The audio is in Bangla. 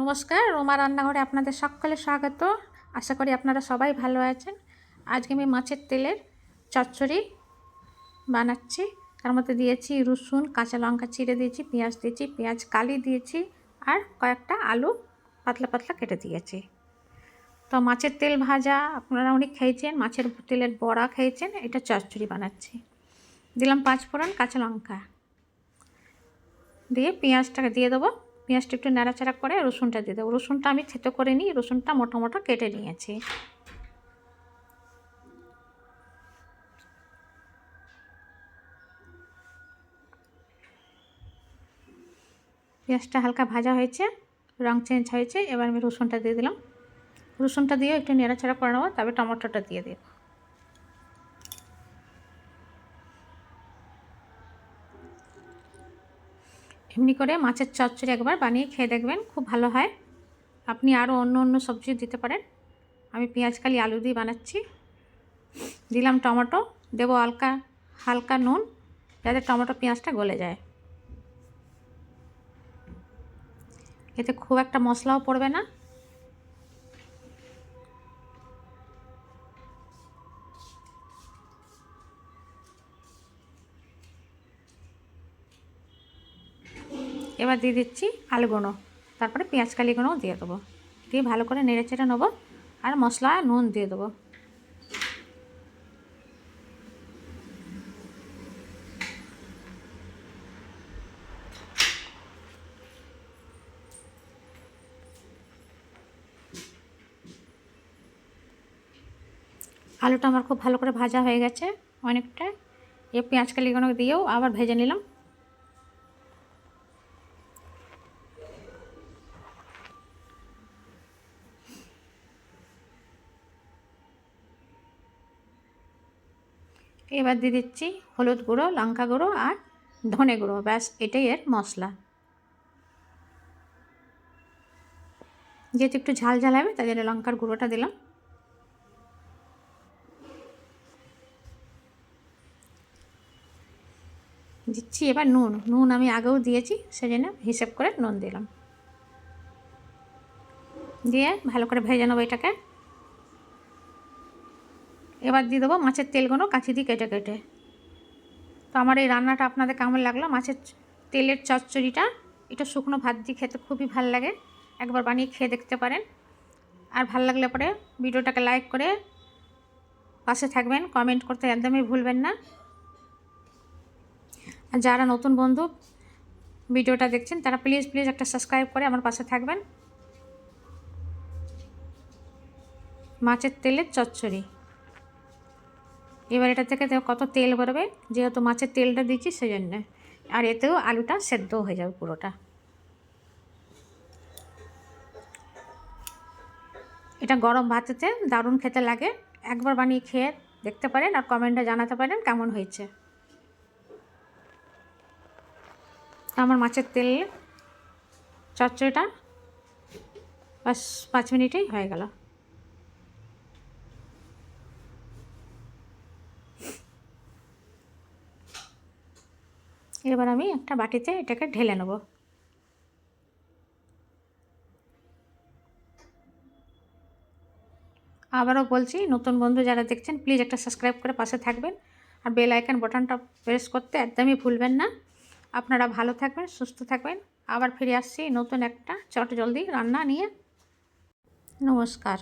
নমস্কার, রোমা রান্নাঘরে আপনাদের সকলে স্বাগত। আশা করি আপনারা সবাই ভালো আছেন। আজকে আমি মাছের তেলের চচ্চড়ি বানাচ্ছি। তার মধ্যে দিয়েছি রসুন, কাঁচা লঙ্কা চিড়ে দিয়েছি, পেঁয়াজ দিয়েছি, পেঁয়াজ কালি দিয়েছি আর কয়েকটা আলু পাতলা পাতলা কেটে দিয়েছি। তো মাছের তেল ভাজা আপনারা অনেক খেয়েছেন, মাছের তেলের বড়া খেয়েছেন, এটা চচ্চড়ি বানাচ্ছি। দিলাম পাঁচ ফোড়ন কাঁচা লঙ্কা। দিয়ে পেঁয়াজটাকে দিয়ে দেবো। পেঁয়াজটা একটু নাড়াচাড়া করে রসুনটা দিয়ে দেবো। রসুনটা আমি থেতো করে নিই, রসুনটা মোটা মোটা কেটে নিয়েছি। পেঁয়াজটা হালকা ভাজা হয়েছে, রং চেঞ্জ হয়েছে, এবার আমি রসুনটা দিয়ে দিলাম। রসুনটা দিয়ে একটু নেড়াচাড়া করে নেব, তবে টমেটোটা দিয়ে দেবো। এমনি করে মাছের চচ্চড়ি একবার বানিয়ে খেয়ে দেখবেন, খুব ভালো হয়। আপনি আরও অন্য অন্য সবজি দিতে পারেন। আমি পেঁয়াজ কালি আলু দিয়ে বানাচ্ছি। দিলাম টমেটো, দেবো হালকা হালকা নুন, যাতে টমেটো পেঁয়াজটা গলে যায়। এতে খুব একটা মশলাও পড়বে না। এবার দিয়ে দিচ্ছি আলুগুঁড়ো তারপরে পেঁয়াজ কালিগুঁড়োও দিয়ে দেবো। দিয়ে ভালো করে নেড়ে চেড়ে নেব আর মশলা নুন দিয়ে দেবো। আলুটা আমার খুব ভালো করে ভাজা হয়ে গেছে অনেকটা। এ পেঁয়াজ কালিগুলো দিয়েও আবার ভেজে নিলাম। এবার দিয়ে দিচ্ছি হলুদ গুঁড়ো, লঙ্কা গুঁড়ো আর ধনে গুঁড়ো। ব্যাস, এটাই এর মশলা। যেহেতু একটু ঝাল ঝাল হবে, তাই জন্য লঙ্কার গুঁড়োটা দিলাম। দিচ্ছি এবার নুন। নুন আমি আগেও দিয়েছি, সেজন্য হিসেব করে নুন দিলাম। দিয়ে ভালো করে ভেজে নেব এটাকে। এবার দিয়ে দেবো মাছের তেলগুলো কাছি দিয়ে কেটে কেটে। তো আমার এই রান্নাটা আপনাদের কেমন লাগল? মাছের তেলের চচ্চড়িটা, এটা শুকনো ভাত দিয়ে খেতে খুবই ভালো লাগে। একবার বানিয়ে খেয়ে দেখতে পারেন। আর ভালো লাগলে পরে ভিডিওটাকে লাইক করে পাশে থাকবেন, কমেন্ট করতে একদমই ভুলবেন না। আর যারা নতুন বন্ধু ভিডিওটা দেখছেন, তারা প্লিজ প্লিজ একটা সাবস্ক্রাইব করে আমার পাশে থাকবেন। মাছের তেলের চচ্চড়ি। এবার এটা থেকে কত তেল বেরোবে, যেহেতু মাছের তেলটা দিচ্ছি সেজন্য। আর এতেও আলুটা সেদ্ধ হয়ে যাবে পুরোটা। এটা গরম ভাতেতে দারুণ খেতে লাগে। একবার বানিয়ে খেয়ে দেখতে পারেন আর কমেন্টে জানাতে পারেন কেমন হয়েছে। আমার মাছের তেল, চচ্চড়িটা বাস পাঁচ মিনিটেই হয়ে গেল। এবার আমি একটা বাটিতে এটাকে ঢেলে নেব। আবারও বলছি, নতুন বন্ধু যারা দেখছেন প্লিজ একটা সাবস্ক্রাইব করে পাশে থাকবেন আর বেল আইকন বাটনটা প্রেস করতে একদমই ভুলবেন না। আপনারা ভালো থাকবেন, সুস্থ থাকবেন। আবার ফিরে আসছি নতুন একটা চট জলদি রান্না নিয়ে। নমস্কার।